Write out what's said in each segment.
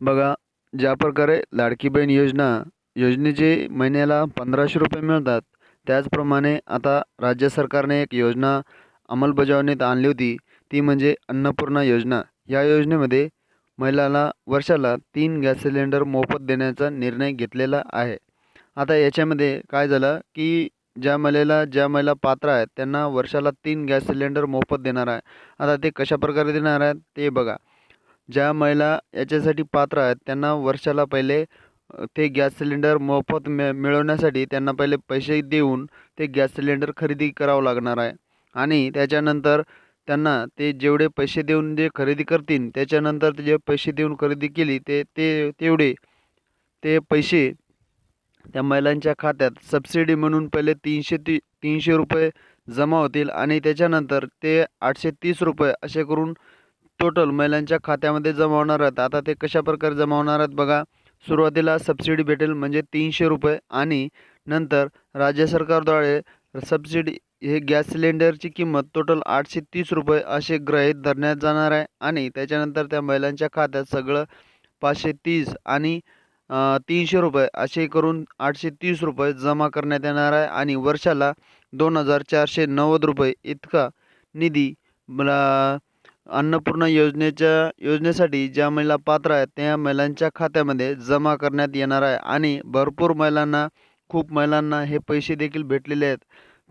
बघा ज्या प्रकारे लाडकी बहीण योजना योजनेचे महिन्याला पंधराशे रुपये मिळतात त्याचप्रमाणे आता राज्य सरकारने एक योजना अंमलबजावणीत आणली होती ती म्हणजे अन्नपूर्णा योजना. या योजनेमध्ये महिलाला वर्षाला तीन गॅस सिलेंडर मोफत देण्याचा निर्णय घेतलेला आहे. आता याच्यामध्ये काय झालं की ज्या महिलेला ज्या महिला पात्र आहेत त्यांना वर्षाला तीन गॅस सिलेंडर मोफत देणार आहे. आता ते कशा प्रकारे देणार आहेत ते बघा. ज्या महिला याच्यासाठी पात्र आहेत त्यांना वर्षाला पहिले ते गॅस सिलेंडर मोफत मिळ मिळवण्यासाठी त्यांना पहिले पैसे देऊन ते गॅस सिलेंडर खरेदी करावं लागणार आहे. आणि त्याच्यानंतर त्यांना ते जेवढे पैसे देऊन जे खरेदी करतील त्याच्यानंतर ते जे पैसे देऊन खरेदी केली ते ते तेवढे ते पैसे त्या महिलांच्या खात्यात सबसिडी म्हणून पहिले तीनशे ती तीनशे रुपये जमा होतील आणि त्याच्यानंतर ते आठशे तीस रुपये असे करून टोटल महिलांच्या खात्यामध्ये जमा होणार आहेत. आता ते कशा प्रकारे जमा होणार आहेत बघा. सुरुवातीला सबसिडी भेटेल म्हणजे तीनशे रुपये आणि नंतर राज्य सरकारद्वारे सबसिडी हे गॅस सिलेंडरची किंमत टोटल आठशे तीस रुपये असे गृहीत धरण्यात जाणार आहे. आणि त्याच्यानंतर त्या महिलांच्या खात्यात सगळं पाचशे तीस आणि तीनशे रुपये असे करून आठशे तीस रुपये जमा करण्यात येणार आहे. आणि वर्षाला दोन हजार चारशे नव्वद रुपये इतका निधी मला अन्नपूर्णा योजनेच्या योजनेसाठी ज्या महिला पात्र आहेत त्या महिलांच्या खात्यामध्ये जमा करण्यात येणार आहे. आणि भरपूर महिलांना खूप महिलांना हे पैसे देखील भेटलेले आहेत.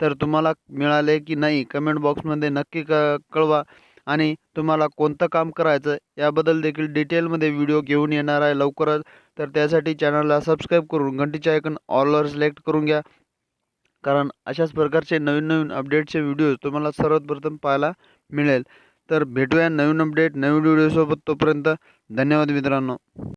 तर तुम्हाला मिळाले की नाही कमेंट बॉक्समध्ये नक्की क कळवा. आणि तुम्हाला कोणतं काम करायचं याबद्दल देखील डिटेलमध्ये व्हिडिओ घेऊन येणार आहे लवकरच. तर त्यासाठी चॅनलला सबस्क्राईब करून घंटीचे आयकन ऑलवर सिलेक्ट करून घ्या. कारण अशाच प्रकारचे नवीन नवीन अपडेटचे व्हिडिओज तुम्हाला सर्वप्रथम पाहायला मिळेल. तर भेटूया नवीन अपडेट नवीन व्हिडिओसोबत तोपर्यंत धन्यवाद मित्रांनो.